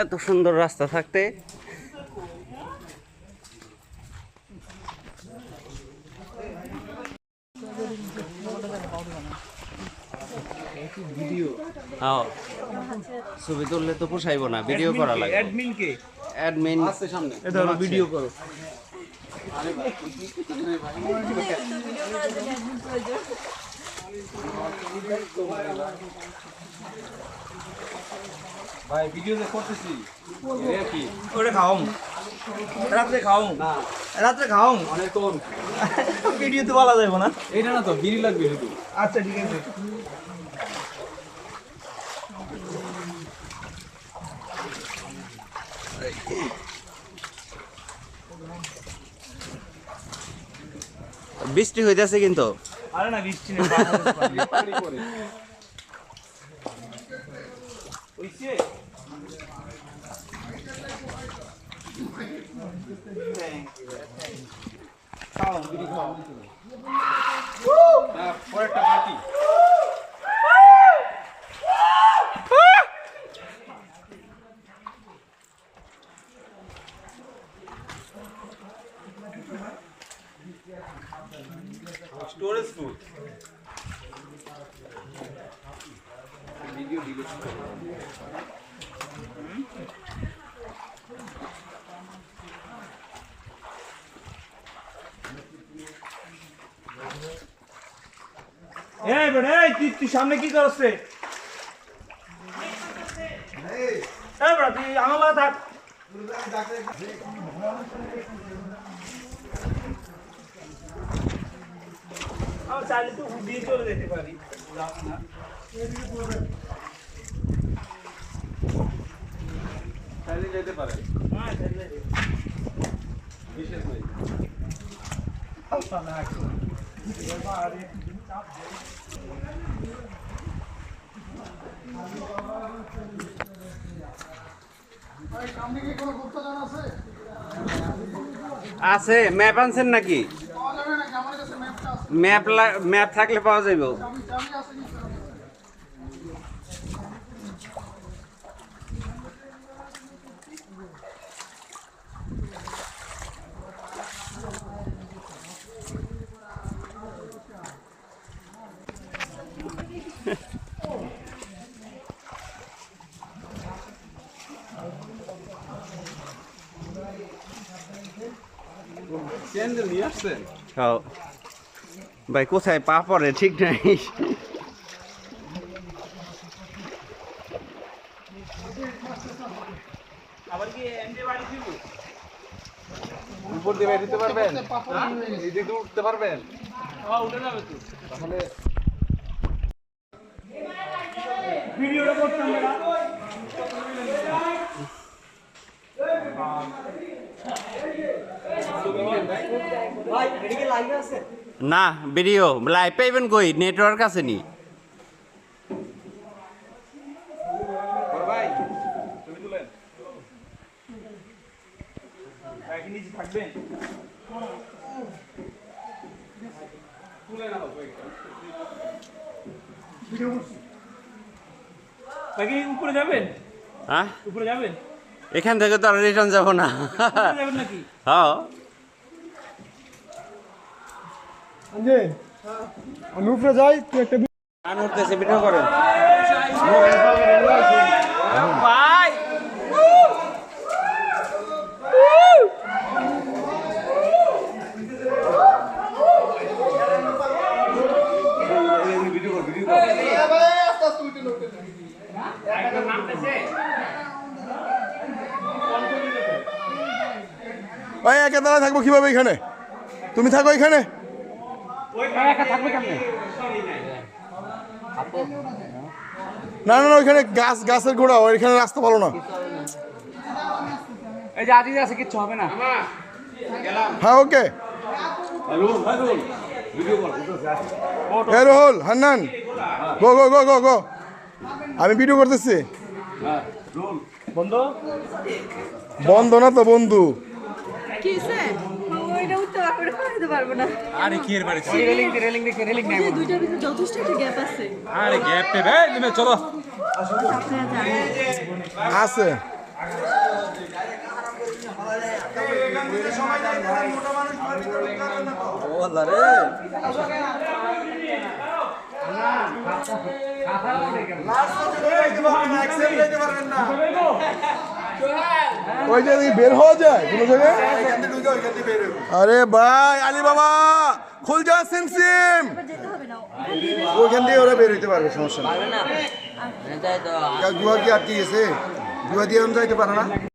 এত সুন্দর রাস্তা থাকতে। হ্যাঁ। ছবি তুললে তো পোষাইব না ভিডিও করা লাগে অ্যাডমিন কে? অ্যাডমিন এ ভিডিও করো। ভাই ভিডিওতে করতেছি। এটা কি? ওটা খাও রাত্রে খাও রাত্রে খাও অনেক কোন ভিডিও তো বলা যাবে না। এইটা না তো বিড়ি লাগবে শুধু। আচ্ছা ঠিক আছে। বৃষ্টি হইতেছে কিন্তু। আরে না বৃষ্টি না পরেরটা বাকি স্টোরেজ বেটা তুই তুই সামনে কি করছ? তুই থাক আমি চাইলে তো দিয়ে চলে যেতে পারি যাব না। চাইলে যেতে পারে হ্যাঁ, চাইলে যেতে পারি। বিশেষ নেই আছে ম্যাপ আনছেন নাকি ম্যাপ ম্যাপ থাকলে পাওয়া যাইব। ক্যান্ডেল নিয়ে আসছেন হ্যাঁ ভাই কোথায় পা পড়ে? ঠিক নাই। উপর দিয়ে বের পারবেন? এদিকে দিয়ে উঠতে পারবেন? উঠে যাবে তো তাহলে ভিডিওটা করতাম না না ভিডিও লাইভ পাইবেন কই? নেটওয়ার্ক আছে নি? উপরে যাবেন? হ্যাঁ? উপরে যাবেন? এখান থেকে তো আর রিটার্ন যাব না। যাবেন নাকি? হ্যাঁ। আমি উপরে যাই তুই একটা গান উঠতেছে ভিডিও করেন ভাই। ভাই একা দাঁড়া থাকব কীভাবে এখানে? তুমি থাকো এখানে। না না না ওইখানে গাছ গাছের গোড়া ওইখানে রাস্তা ভালো না। এই যে আদি আছে কিচ্ছু হবে না। হ্যাঁ ওকে। রোহল হান্নান গো গো গো গো গো। আমি ভিডিও করতেছি। হ্যাঁ বন্ধ? বন্ধ না তো বন্ধু। উঠতে পারব ওটা দিতে পারব না। আরে কি এর বাড়ি? রেলিং দি রেলিং দি রেলিং নাই দুইটার ভিতরে যথেষ্ট একটা গ্যাপ আছে। আরে গ্যাপ নেমে চলো। আপনারা জানেন আছে ওই যে বের হওয়া যায় কোনো জায়গায়? আরে ভাই আলী বাবা খুল যা সিম সিম। এবার যেতে হবে না ওইখান দিয়ে ওরা বের হইতে পারবে সমস্যা নেই। জুয়া কি আটকে গেছে? জুয়া দিয়ে আমি যাইতে পারে না?